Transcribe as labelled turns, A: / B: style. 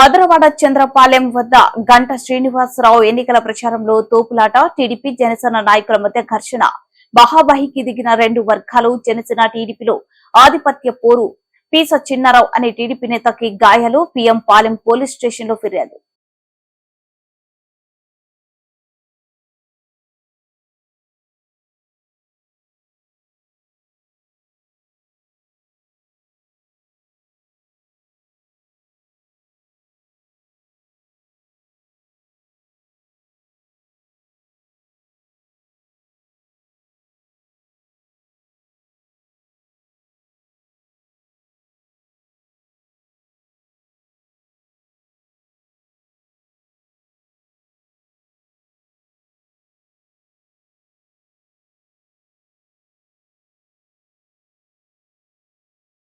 A: మధురవాడ చంద్రపాలెం వద్ద గంట శ్రీనివాసరావు ఎన్నికల ప్రచారంలో తోపులాట టీడీపీ జనసేన నాయకుల మధ్య ఘర్షణ. బహాబహికి దిగిన రెండు వర్గాలు జనసేన టీడీపీలో ఆధిపత్య పోరు. పీస చిన్నారావు అనే టీడీపీ నేతకి గాయాలు పీఎం పాలెం పోలీస్ స్టేషన్లో ఫిర్యాదు.